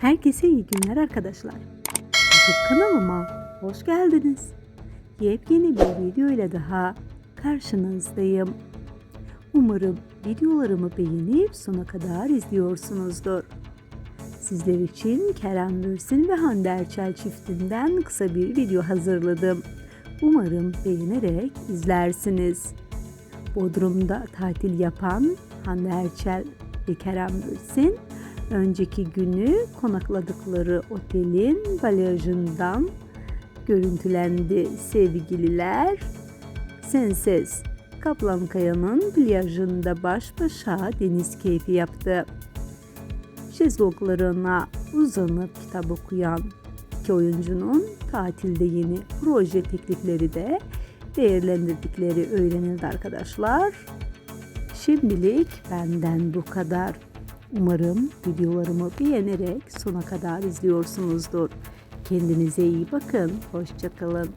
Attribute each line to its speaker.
Speaker 1: Herkese iyi günler arkadaşlar. YouTube kanalıma hoş geldiniz. Yepyeni bir video ile daha karşınızdayım. Umarım videolarımı beğenip sona kadar izliyorsunuzdur. Sizler için Kerem Bürsin ve Hande Erçel çiftinden kısa bir video hazırladım. Umarım beğenerek izlersiniz. Bodrum'da tatil yapan Hande Erçel ve Kerem Bürsin önceki günü konakladıkları otelin balyajından görüntülendi sevgililer. Senses Kaplankaya'nın plajında baş başa deniz keyfi yaptı. Şezlonglarına uzanıp kitap okuyan iki oyuncunun tatilde yeni proje teklifleri de değerlendirdikleri öğrenildi arkadaşlar. Şimdilik benden bu kadar. Umarım videolarımı beğenerek sona kadar izliyorsunuzdur. Kendinize iyi bakın. Hoşçakalın.